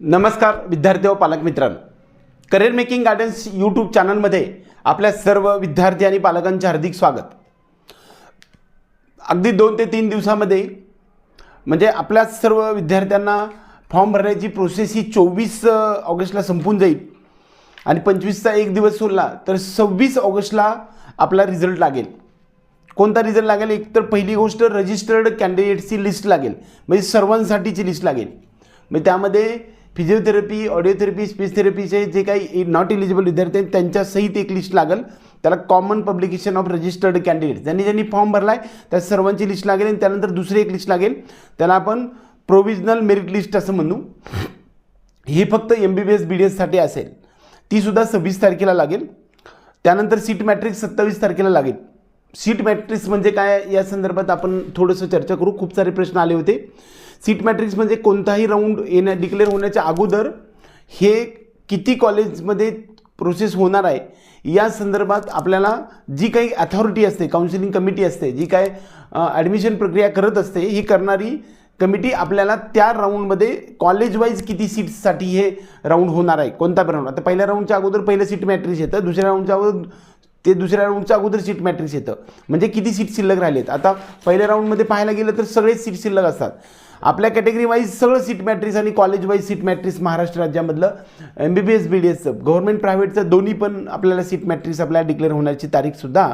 नमस्कार विद्यार्थी व पालक मित्रांनो. करिअर मेकिंग गार्डन्स यूट्यूब चॅनलमध्ये आपल्या सर्व विद्यार्थी आणि पालकांचे हार्दिक स्वागत. अगदी दोन ते तीन दिवसामध्ये म्हणजे आपल्या सर्व विद्यार्थ्यांना फॉर्म भरण्याची प्रोसेस ही चोवीस ऑगस्टला संपून जाईल. आणि पंचवीसचा एक दिवस सोडला तर सव्वीस ऑगस्टला आपला रिझल्ट लागेल. कोणता रिझल्ट लागेल? एक तर पहिली गोष्ट रजिस्टर्ड कॅन्डिडेटची लिस्ट लागेल. म्हणजे सर्वांसाठीची लिस्ट लागेल. म्हणजे त्यामध्ये फिजिओथेरपी ऑडिओथेरपी स्पीच थेरपीचे जे काही नॉट इलिजिबल विद्यार्थी आहेत त्यांच्यासहित एक लिस्ट लागेल. त्याला common publication of registered candidate ज्यांनी ज्यांनी फॉर्म भरला आहे त्या सर्वांची लिस्ट लागेल आणि त्यानंतर दुसरी एक लिस्ट लागेल. त्याला आपण प्रोविजनल मेरिट लिस्ट असं म्हणू. ही फक्त M B B S B D एससाठी असेल. तीसुद्धा सव्वीस तारखेला लागेल. त्यानंतर सीट मॅट्रिक्स सत्तावीस तारखेला लागेल. सीट मॅट्रिक्स म्हणजे काय? या संदर्भात आपण थोडंसं चर्चा करू. खूप सारे प्रश्न आले होते. सीट मॅट्रिक्स म्हणजे कोणताही राऊंड येण्या डिक्लेअर होण्याच्या अगोदर हे किती कॉलेजमध्ये प्रोसेस होणार आहे या संदर्भात आपल्याला जी काही अथॉरिटी असते काउन्सिलिंग कमिटी असते जी काय ॲडमिशन प्रक्रिया करत असते ही करणारी कमिटी आपल्याला त्या राऊंडमध्ये कॉलेज वाईज किती सीट्ससाठी हे राऊंड होणार आहे कोणता पण राऊंड आता पहिल्या राऊंडच्या अगोदर पहिलं सीट मॅट्रिक्स येतं दुसऱ्या राऊंडच्या अगोदर ते दुसऱ्या राऊंडच्या अगोदर सीट मॅट्रिक्स येतं. म्हणजे किती सीट शिल्लक राहिलेत? आता पहिल्या राऊंडमध्ये पाहायला गेलं तर सगळेच सीट शिल्लक असतात. आपल्या कॅटेगरी वाईज सगळं सीट मॅट्रिक्स आणि college wise seat matrix Maharashtra राज्यामधलं M B B S B D एसचं गव्हर्नमेंट प्रायव्हेटचं दोन्ही पण आपल्याला सीट मॅट्रिक्स आपल्याला डिक्लेअर होण्याची तारीखसुद्धा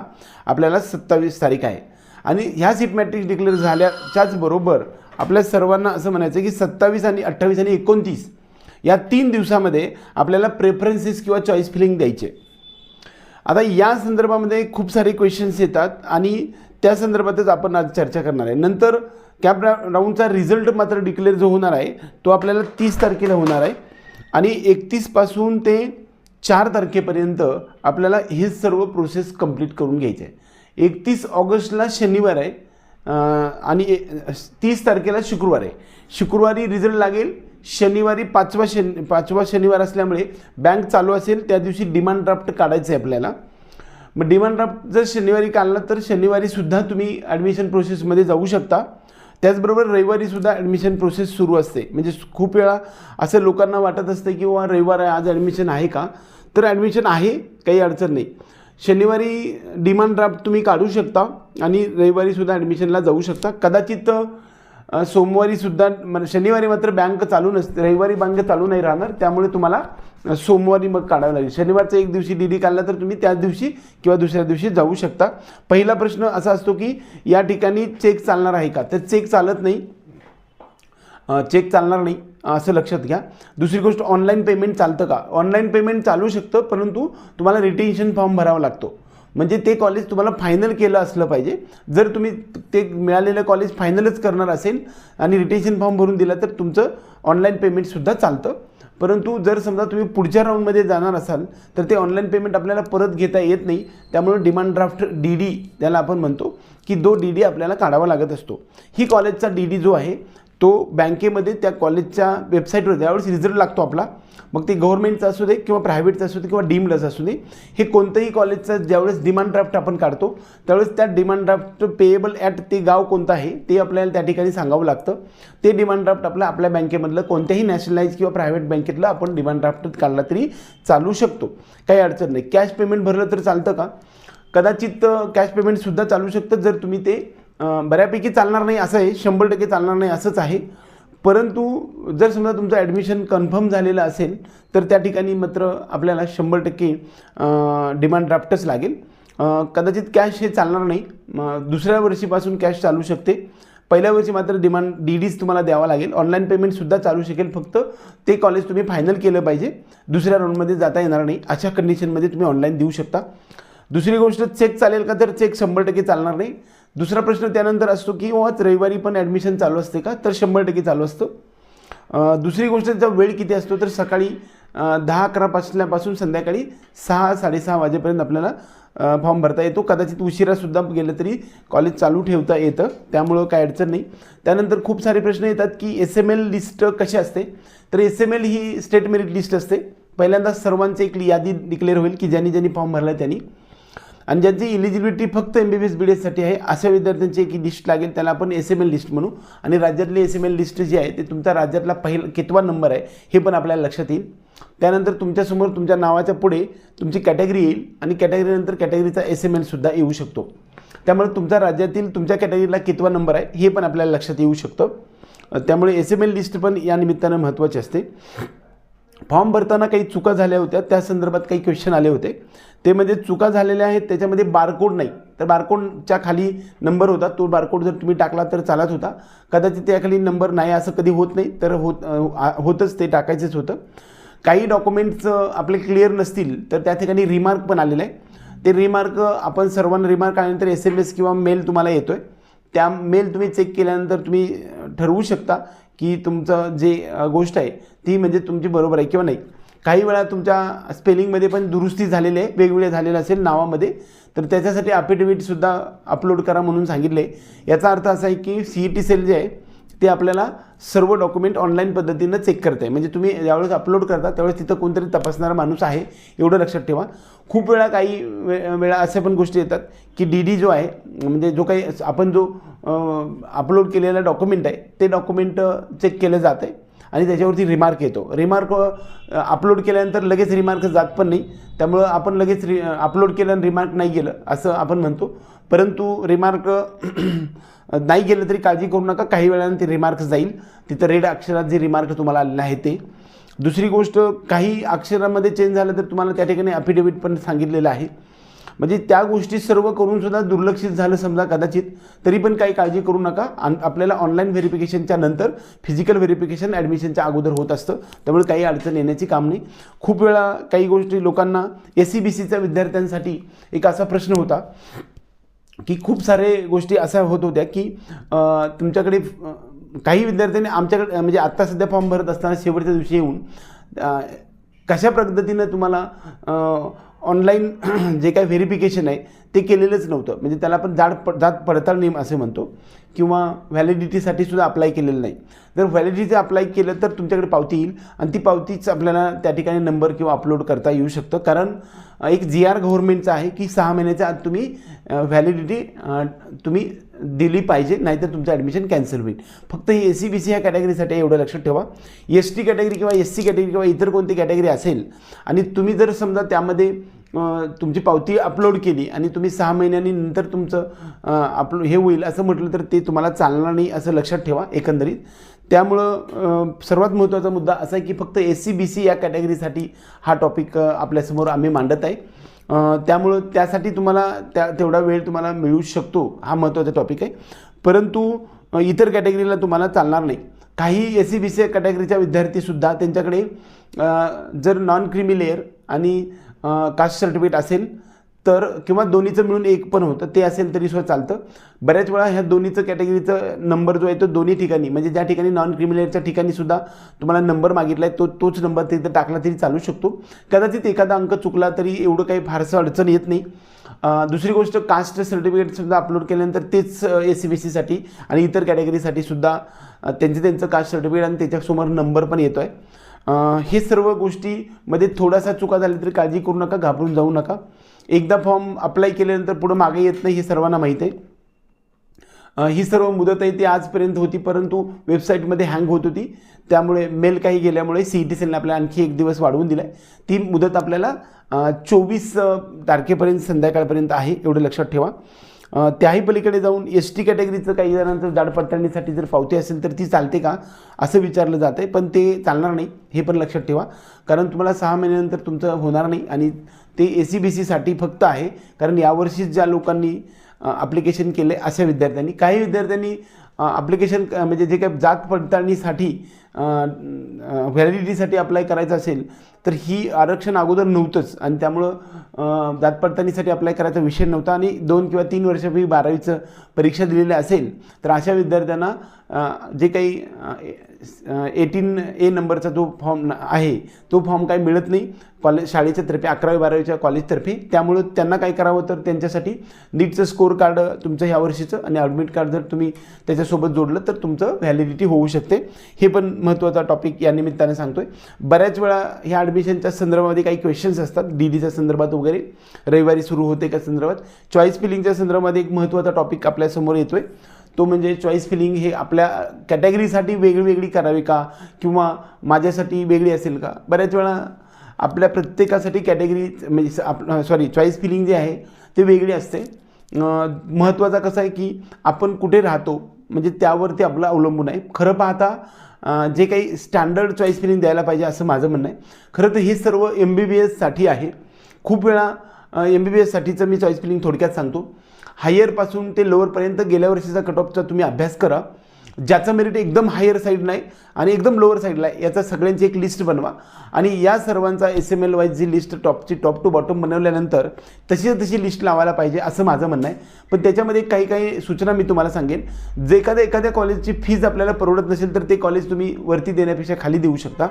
आपल्याला सत्तावीस तारीख आहे. आणि ह्या सीट मॅट्रिक्स डिक्लेअर झाल्याच्याच बरोबर आपल्या सर्वांना असं म्हणायचं की सत्तावीस आणि अठ्ठावीस आणि एकोणतीस या तीन दिवसामध्ये आपल्याला प्रेफरन्सेस किंवा चॉईस फिलिंग द्यायचे. आता या संदर्भामध्ये खूप सारे क्वेश्चन्स येतात आणि त्या संदर्भातच आपण आज चर्चा करणार आहे. नंतर कॅप रा राऊंडचा रिझल्ट मात्र डिक्लेअर जो होणार आहे तो आपल्याला तीस तारखेला होणार आहे. आणि एकतीसपासून ते चार तारखेपर्यंत आपल्याला हे सर्व प्रोसेस कंप्लीट करून घ्यायचे आहे. एकतीस ऑगस्टला शनिवार आहे आणि तीस तारखेला शुक्रवार आहे. शुक्रवारी रिझल्ट लागेल शनिवारी पाचवा शनि पाचवा शनिवार असल्यामुळे बँक चालू असेल त्या दिवशी डिमांड ड्राफ्ट काढायचं आहे आपल्याला. मग डिमांड ड्राफ्ट जर शनिवारी काढला तर शनिवारीसुद्धा तुम्ही ॲडमिशन प्रोसेसमध्ये जाऊ शकता. त्याचबरोबर रविवारीसुद्धा ॲडमिशन प्रोसेस सुरू असते. म्हणजे खूप वेळा असं लोकांना वाटत असते की बाबा रविवार आहे आज ॲडमिशन आहे का? तर ॲडमिशन आहे काही अडचण नाही. शनिवारी डिमांड ड्राफ्ट तुम्ही काढू शकता आणि रविवारीसुद्धा ॲडमिशनला जाऊ शकता. कदाचित सोमवारीसुद्धा म- म्हणजे शनिवारी मात्र बँक चालू नसते रविवारी बँक चालू नाही राहणार त्यामुळे तुम्हाला सोमवारी मग काढावं लागेल. शनिवारचा एक दिवशी डी डी काढला तर तुम्ही त्याच दिवशी किंवा दुसऱ्या दिवशी जाऊ शकता. पहिला प्रश्न असा असतो की या ठिकाणी चेक चालणार आहे का? तर चेक चालत नाही. चेक चालणार नाही असं लक्षात घ्या. दुसरी गोष्ट ऑनलाईन पेमेंट चालतं का? ऑनलाईन पेमेंट चालू शकतं परंतु तुम्हाला रिटेन्शन फॉर्म भरावा लागतो. म्हणजे ते कॉलेज तुम्हाला फायनल केलं असलं पाहिजे. जर तुम्ही ते मिळालेलं कॉलेज फायनलच करणार असेल आणि रिटेन्शन फॉर्म भरून दिला तर तुमचं ऑनलाईन पेमेंटसुद्धा चालतं. परंतु जर समजा तुम्ही पुढच्या राऊंडमध्ये जाणार असाल तर ते ऑनलाईन पेमेंट आपल्याला परत घेता येत नाही. त्यामुळे डिमांड ड्राफ्ट डी डी त्याला आपण म्हणतो की दो डी डी आपल्याला काढावा लागत असतो. ही कॉलेजचा डी डी जो आहे तो बँकेमध्ये त्या कॉलेजच्या वेबसाईटवर त्यावेळेस रिझल्ट लागतो आपला. मग ते गव्हर्नमेंटचा असू दे किंवा प्रायव्हेटचा असू दे किंवा डीमडच असू दे हे कोणतंही कॉलेजचं ज्यावेळेस डिमांड ड्राफ्ट आपण काढतो त्यावेळेस त्या डिमांड ड्राफ्ट पेएबल ॲट ते गाव कोणतं आहे ते आपल्याला त्या ठिकाणी सांगावं लागतं. ते डिमांड ड्राफ्ट आपलं आपल्या बँकेमधलं कोणत्याही नॅशनलाइज किंवा प्रायव्हेट बँकेतलं आपण डिमांड ड्राफ्ट काढला तरी चालू शकतो. काही अडचण नाही. कॅश पेमेंट भरलं तर चालतं का? कदाचित कॅश पेमेंटसुद्धा चालू शकतं जर तुम्ही ते बऱ्यापैकी चालणार नाही असं आहे शंभर टक्के चालणार नाही असंच आहे. परंतु जर समजा तुमचं ॲडमिशन कन्फर्म झालेलं असेल तर त्या ठिकाणी मात्र आपल्याला शंभर टक्के डिमांड ड्राफ्टच लागेल. कदाचित कॅश हे चालणार नाही. दुसऱ्या वर्षीपासून कॅश चालू शकते. पहिल्या वर्षी मात्र डिमांड डी डीज तुम्हाला द्यावा लागेल. ऑनलाईन पेमेंटसुद्धा चालू शकेल. फक्त ते कॉलेज तुम्ही फायनल केलं पाहिजे. दुसऱ्या राऊंडमध्ये जाता येणार नाही. अशा कंडिशनमध्ये तुम्ही ऑनलाईन देऊ शकता. दुसरी गोष्ट चेक चालेल का? तर चेक शंभर टक्के चालणार नाही. दुसरा प्रश्न त्यानंतर असतो की बाबा रविवारी पण ॲडमिशन चालू असते का? तर शंभर टक्के चालू असतं. दुसरी गोष्ट त्याचा वेळ किती असतो? तर सकाळी दहा अकरा पासल्यापासून संध्याकाळी सहा साडेसहा वाजेपर्यंत आपल्याला फॉर्म भरता येतो. कदाचित उशिरासुद्धा गेलं तरी कॉलेज चालू ठेवता येतं. त्यामुळं काय अडचण नाही. त्यानंतर खूप सारे प्रश्न येतात की एस एम एल लिस्ट कशी असते? तर एस एम एल ही स्टेट मेरिट लिस्ट असते. पहिल्यांदा सर्वांची एक यादी डिक्लेअर होईल की ज्यांनी ज्यांनी फॉर्म भरला आहे त्यांनी. आणि ज्यांची इलिजिबिलिटी फक्त M B B S B D एससाठी आहे अशा विद्यार्थ्यांची एक लिस्ट लागेल. त्याला आपण एस एम एल लिस्ट म्हणू. आणि राज्यातली एस एम एल लिस्ट जी आहे ते तुमच्या राज्यातला पहिला कितवा नंबर आहे हे पण आपल्याला लक्षात येईल. त्यानंतर तुमच्यासमोर तुमच्या नावाच्या पुढे तुमची कॅटेगरी येईल आणि कॅटेगरीनंतर कॅटेगरीचा एस एम एलसुद्धा येऊ शकतो. त्यामुळे तुमच्या राज्यातील तुमच्या कॅटेगरीला कितवा नंबर आहे हे पण आपल्याला लक्षात येऊ शकतं. त्यामुळे एस एम एल लिस्ट पण या निमित्तानं महत्त्वाची असते. फॉर्म भरताना काही चुका झाल्या होत्या त्या संदर्भात काही क्वेश्चन आले होते. ते म्हणजे चुका झालेल्या आहेत त्याच्यामध्ये बारकोड नाही. तर बारकोडच्या खाली नंबर होता. तो बारकोड जर तुम्ही टाकला तर चालत होता. कदाचित त्याखाली नंबर नाही असं कधी होत नाही तर होत अ, होतच ते टाकायचंच होतं. काही डॉक्युमेंट्स आपले क्लिअर नसतील तर त्या ठिकाणी रिमार्क पण आलेलं आहे. ते रिमार्क आपण सर्वांना रिमार्क आल्यानंतर एस एम एस किंवा मेल तुम्हाला येतो आहे त्या मेल तुम्ही चेक केल्यानंतर तुम्ही ठरवू शकता की तुमचं जे गोष्ट आहे ती म्हणजे तुमची बरोबर आहे किंवा नाही. काही वेळा तुमच्या स्पेलिंगमध्ये पण दुरुस्ती झालेली आहे वेगवेगळे झालेलं असेल नावामध्ये तर त्याच्यासाठी अफिडेविटसुद्धा अपलोड करा म्हणून सांगितले. याचा अर्थ असा आहे की सी ई टी सेल जे आहे ते आपल्याला सर्व डॉक्युमेंट ऑनलाईन पद्धतीनं चेक करत आहे म्हणजे तुम्ही ज्यावेळेस अपलोड करता त्यावेळेस तिथं कोणतरी तपासणारा माणूस आहे एवढं लक्षात ठेवा. खूप वेळा काही वे वेळा अशा पण गोष्टी येतात की डी डी जो आहे म्हणजे जो काही आपण जो अपलोड केलेला डॉक्युमेंट आहे ते डॉक्युमेंट चेक केलं जात आहे आणि त्याच्यावरती रिमार्क येतो. रिमार्क अपलोड केल्यानंतर लगेच रिमार्क जात पण नाही. त्यामुळं आपण लगेच रि अपलोड केलं आणि रिमार्क नाही गेलं असं आपण म्हणतो. परंतु रिमार्क नाही गेलं तरी काळजी करू नका. काही वेळानं ते रिमार्क जाईल. तिथं रेड अक्षरात जे रिमार्क तुम्हाला आलेलं आहे ते. दुसरी गोष्ट काही अक्षरामध्ये चेंज झालं तर तुम्हाला त्या ठिकाणी अफिडेविट पण सांगितलेलं आहे. म्हणजे त्या गोष्टी सर्व करून सुद्धा दुर्लक्षित झालं समजा कदाचित. तरी पण काही काळजी करू नका. आपल्याला ऑनलाईन व्हेरिफिकेशनच्या नंतर फिजिकल व्हेरिफिकेशन ॲडमिशनच्या अगोदर होत असतं. त्यामुळे काही अडचण येण्याची काम नाही. खूप वेळा काही गोष्टी लोकांना एस सी बी सीच्या विद्यार्थ्यांसाठी एक असा प्रश्न होता की खूप सारे गोष्टी अशा होत होत्या की तुमच्याकडे काही विद्यार्थ्यांनी आमच्याकडे म्हणजे आत्ता सध्या फॉर्म भरत असताना शेवटच्या दिवशी येऊन कशा पद्धतीनं तुम्हाला ऑनलाईन जे काही व्हेरिफिकेशन आहे ते केलेलंच नव्हतं. म्हणजे त्याला आपण जाड प जात पडताळणी असे म्हणतो किंवा व्हॅलिडिटीसाठी सुद्धा अप्लाय केलेलं नाही. जर व्हॅलिडिटीचं अप्लाय केलं तर तुमच्याकडे पावती येईल आणि ती पावतीच आपल्याला त्या ठिकाणी नंबर किंवा अपलोड करता येऊ शकतं. कारण एक जी आर गव्हर्नमेंटचं आहे की सहा महिन्याच्या आत तुम्ही व्हॅलिडिटी तुम्ही दिली पाहिजे नाहीतर तुमचं ॲडमिशन कॅन्सल होईल. फक्त ही ए सी बी सी ह्या कॅटेगरीसाठी एवढं लक्षात ठेवा. एस टी कॅटेगरी किंवा एस सी कॅटेगरी किंवा इतर कोणती कॅटेगरी असेल आणि तुम्ही जर समजा त्यामध्ये तुमची पावती अपलोड केली आणि तुम्ही सहा महिन्यांनी नंतर तुमचं अपलो हे होईल असं म्हटलं तर ते तुम्हाला चालणार नाही असं लक्षात ठेवा एकंदरीत. त्यामुळं सर्वात महत्त्वाचा मुद्दा असा आहे की फक्त एस सी बी सी या कॅटेगरीसाठी हा टॉपिक आपल्यासमोर आम्ही मांडत आहे. त्यामुळं त्यासाठी तुम्हाला त्या तेवढा वेळ तुम्हाला मिळू शकतो हा महत्त्वाचा टॉपिक आहे. परंतु इतर कॅटेगरीला तुम्हाला चालणार नाही. काही एस सी बी सी कॅटेगरीच्या विद्यार्थीसुद्धा त्यांच्याकडे जर नॉन क्रिमी लेअर आणि कास्ट सर्टिफिकेट असेल तर किंवा दोन्हीचं मिळून एक पण होतं ते असेल तरी सुद्धा चालतं. बऱ्याच वेळा ह्या दोन्हीचं कॅटेगरीचं नंबर जो आहे तो दोन्ही ठिकाणी म्हणजे ज्या ठिकाणी नॉन क्रिमिनलच्या ठिकाणी सुद्धा तुम्हाला नंबर मागितला आहे तो तोच नंबर तिथं टाकला तरी चालू शकतो. कदाचित एखादा अंक चुकला तरी एवढं काही फारसं अडचण येत नाही. दुसरी गोष्ट कास्ट सर्टिफिकेटसुद्धा अपलोड केल्यानंतर तेच एस सी बी सीसाठी आणि इतर कॅटेगरीसाठी सुद्धा त्यांचं त्यांचं कास्ट सर्टिफिकेट आणि त्याच्यासमोर नंबर पण येतो आहे हे सर्व गोष्टीमध्ये थोडासा चुका झाली तरी काळजी करू नका घाबरून जाऊ नका. एकदा फॉर्म अप्लाय केल्यानंतर पुढं मागे येत नाही हे सर्वांना माहीत आहे. ही सर्व मुदत आहे ती आजपर्यंत होती परंतु वेबसाईटमध्ये हँग होत होती. त्यामुळे मेल काही गेल्यामुळे सी ई टी सेलने आपल्याला आणखी एक दिवस वाढवून दिला आहे ती मुदत आपल्याला चोवीस तारखेपर्यंत संध्याकाळपर्यंत आहे एवढं लक्षात ठेवा. त्याही पलीकडे जाऊन एस टी कॅटेगरीचं काही जणांचं जाड पडताळणीसाठी जर पावती असेल तर ती चालते का? असं विचारलं जातं आहे पण ते चालणार नाही हे पण लक्षात ठेवा. कारण तुम्हाला सहा महिन्यानंतर तुमचं होणार नाही आणि ते ए सी बी सीसाठी फक्त आहे. कारण यावर्षीच ज्या लोकांनी ॲप्लिकेशन केले अशा विद्यार्थ्यांनी काही विद्यार्थ्यांनी ॲप्लिकेशन म्हणजे जे काही जात पडताळणीसाठी व्हॅलिडिटीसाठी अप्लाय करायचं असेल तर ही आरक्षण अगोदर नव्हतंच. आणि त्यामुळं जात पडताळणीसाठी अप्लाय करायचा विषय नव्हता. आणि दोन किंवा तीन वर्षापूर्वी बारावीचं परीक्षा दिलेली असेल तर अशा विद्यार्थ्यांना जे काही एटीन ए नंबरचा जो फॉर्म आहे तो फॉर्म काही मिळत नाही. कॉलेज शाळेच्या तर्फे अकरावी बारावीच्या कॉलेजतर्फे त्यामुळं त्यांना काय करावं तर त्यांच्यासाठी नीटचं स्कोर कार्ड तुमचं ह्या वर्षीचं आणि ॲडमिट कार्ड जर तुम्ही त्याच्यासोबत जोडलं तर तुमचं व्हॅलिडिटी होऊ शकते. हे पण महत्त्वाचा टॉपिक या निमित्ताने आहे बऱ्याच वेळा ह्या ॲडमिशनच्या संदर्भामध्ये काही क्वेश्चन्स असतात. डी डीच्या संदर्भात वगैरे. रविवारी सुरू होते का संदर्भात? चॉईस फिलिंगच्या संदर्भामध्ये एक महत्त्वाचा टॉपिक आपल्यासमोर येतो आहे तो म्हणजे चॉईस फिलिंग हे आपल्या कॅटेगरीसाठी वेगळी वेगळी करावी का? किंवा माझ्यासाठी वेगळी असेल का? बऱ्याच वेळा आपल्या प्रत्येकासाठी कॅटेगरी म्हणजे आप सॉरी चॉईस फिलिंग जे आहे ते वेगळी असते. महत्त्वाचा कसं आहे की आपण कुठे राहतो म्हणजे त्यावरती आपलं अवलंबून आहे. खरं पाहता जे काही स्टँडर्ड चॉईस फिलिंग द्यायला पाहिजे असं माझं म्हणणं आहे. खरं तर हे सर्व एम बी बी एससाठी आहे. खूप वेळा एम बी बी एससाठीचं मी चॉईस फिलिंग थोडक्यात सांगतो. हायरपासून ते लोअरपर्यंत गेल्या वर्षीचा कट ऑफचा तुम्ही अभ्यास करा. ज्याचं मेरिट एकदम हायर साईड नाही आणि एकदम लोअर साईडला आहे याचा सगळ्यांची एक लिस्ट बनवा. आणि या सर्वांचा एस एम एल वाईज जी लिस्ट टॉपची टॉप टू बॉटम बनवल्यानंतर तशी तशी लिस्ट लावायला पाहिजे असं माझं म्हणणं आहे. पण त्याच्यामध्ये काही काही सूचना मी तुम्हाला सांगेन. जे एखाद्या एखाद्या कॉलेजची फीज आपल्याला परवडत नसेल तर ते कॉलेज तुम्ही वरती देण्यापेक्षा खाली देऊ शकता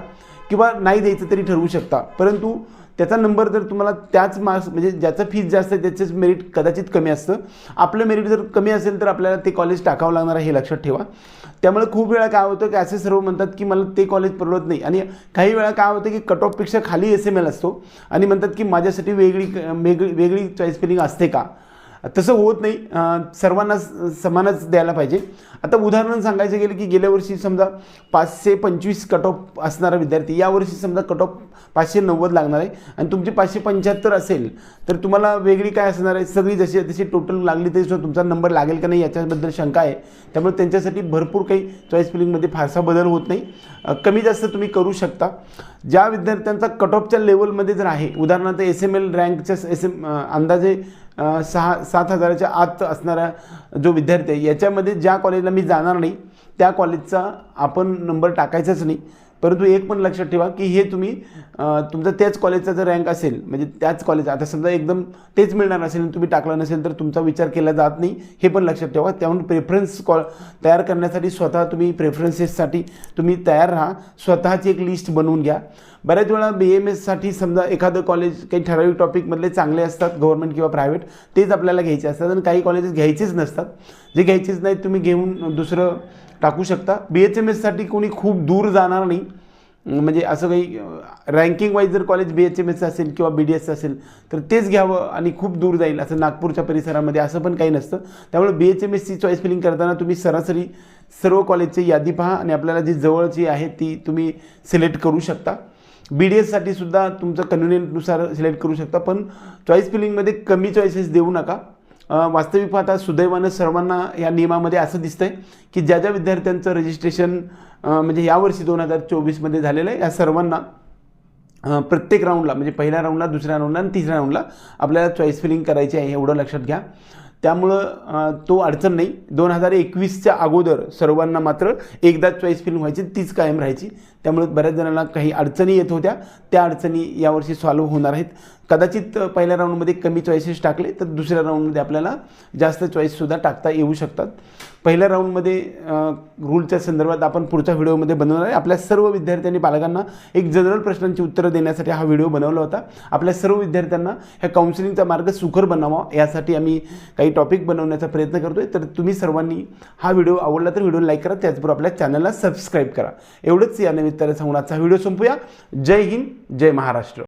किंवा नाही द्यायचं तरी ठरवू शकता. परंतु त्याचा नंबर जर तुम्हाला त्याच मार्क्स म्हणजे ज्याचं फीज जास्त आहे त्याचंच मेरिट कदाचित कमी असतं. आपलं मेरिट जर कमी असेल तर आपल्याला ते कॉलेज टाकावं लागणार आहे हे लक्षात ठेवा. त्यामुळे खूप वेळा काय होतं की असे सर्व म्हणतात की मला ते कॉलेज परवडत नाही. आणि काही वेळा काय होतं की कट ऑफपेक्षा खाली एस एम एल असतो. आणि म्हणतात की माझ्यासाठी वेगळी वेगळी वेगळी चॉईस फिलिंग असते का? तसं होत नाही. सर्वांना समानच द्यायला पाहिजे. आता उदाहरण सांगायचं गेलं की गेल्या वर्षी समजा पाचशे पंचवीस कट ऑफ असणारा विद्यार्थी यावर्षी समजा कट ऑफ पाचशे नव्वद लागणार आहे. आणि तुमची पाचशे पंच्याहत्तर असेल तर तुम्हाला वेगळी काय असणार आहे? सगळी जशी तशी टोटल लागली तरी सुद्धा तुमचा नंबर लागेल का नाही याच्याबद्दल शंका आहे. त्यामुळे त्यांच्यासाठी भरपूर काही चॉईस फिलिंगमध्ये फारसा बदल होत नाही. कमी जास्त तुम्ही करू शकता. ज्या विद्यार्थ्यांचा कट ऑफच्या लेवलमध्ये जर आहे उदाहरणार्थ एस एम एल रँकच्या एस एम अंदाजे सहा सात हजाराच्या आत असणारा जो विद्यार्थी आहे याच्यामध्ये ज्या कॉलेजला मी जाणार नाही. त्या कॉलेजचा आपण नंबर टाकायचाच नाही. परंतु एक पण लक्षात ठेवा की हे तुम्ही तुमचं तुमचा त्याच कॉलेजचा जर रँक असेल म्हणजे त्याच कॉलेज आता समजा एकदम तेच मिळणार असेल आणि तुम्ही टाकला नसेल तर तुमचा विचार केला जात नाही हे पण लक्षात ठेवा. त्यामुळे प्रेफरन्स कॉ तयार करण्यासाठी स्वतः तुम्ही प्रेफरन्सेससाठी तुम्ही तयार राहा. स्वतःची एक लिस्ट बनवून घ्या. बऱ्याच वेळा बी एम एससाठी समजा एखादं कॉलेज काही ठराविक टॉपिकमधले चांगले असतात गव्हर्नमेंट किंवा प्रायव्हेट तेच आपल्याला घ्यायचे असतात आणि काही कॉलेजेस घ्यायचेच नसतात. जे घ्यायचेच नाहीत तुम्ही घेऊन दुसरं टाकू शकता. बी एच एम एससाठी कोणी खूप दूर जाणार नाही. म्हणजे असं काही रँकिंग वाईज जर कॉलेज बी एच एम एसचं असेल किंवा बी डी एसचं असेल तर तेच घ्यावं आणि खूप दूर जाईल असं नागपूरच्या परिसरामध्ये असं पण काही नसतं. त्यामुळे बी एच एम एसची चॉईस फिलिंग करताना तुम्ही सरासरी सर्व कॉलेजची यादी पहा आणि आपल्याला जी जवळची आहे ती तुम्ही सिलेक्ट करू शकता. बी डी एससाठी सुद्धा तुमचं कन्व्हिनियंटनुसार सिलेक्ट करू शकता पण चॉईस फिलिंगमध्ये कमी चॉईसेस देऊ नका. वास्तविक पाहता सुदैवानं सर्वांना या नियमामध्ये असं दिसतंय की ज्या ज्या विद्यार्थ्यांचं रजिस्ट्रेशन म्हणजे यावर्षी दोन हजार चोवीसमध्ये झालेलं आहे या सर्वांना प्रत्येक राऊंडला म्हणजे पहिल्या राऊंडला दुसऱ्या राऊंडला आणि तिसऱ्या राऊंडला आपल्याला चॉईस फिलिंग करायची आहे एवढं लक्षात घ्या. त्यामुळं तो अडचण नाही. दोन हजार एकवीसच्या अगोदर सर्वांना मात्र एकदाच चॉईस फिलिंग व्हायची तीच कायम राहायची. त्यामुळे बऱ्याच जणांना काही अडचणी येत होत्या. त्या अडचणी यावर्षी सॉल्व्ह होणार आहेत. कदाचित पहिल्या राऊंडमध्ये कमी चॉईसेस टाकले तर दुसऱ्या राऊंडमध्ये आपल्याला जास्त चॉईससुद्धा टाकता येऊ शकतात. पहिल्या राऊंडमध्ये रूलच्या संदर्भात आपण पुढच्या व्हिडिओमध्ये बनवणार आहे. आपल्या सर्व विद्यार्थ्यांनी पालकांना एक जनरल प्रश्नांची उत्तरं देण्यासाठी हा व्हिडिओ बनवला होता. आपल्या सर्व विद्यार्थ्यांना ह्या काउन्सिलिंगचा मार्ग सुकर बनावा यासाठी आम्ही काही टॉपिक बनवण्याचा प्रयत्न करतो आहे तर तुम्ही सर्वांनी हा व्हिडिओ आवडला तर व्हिडिओ लाईक करा. त्याचबरोबर आपल्या चॅनलला सबस्क्राईब करा. एवढंच या निमित्ताने सांगून आजचा व्हिडिओ संपूया. जय हिंद जय महाराष्ट्र.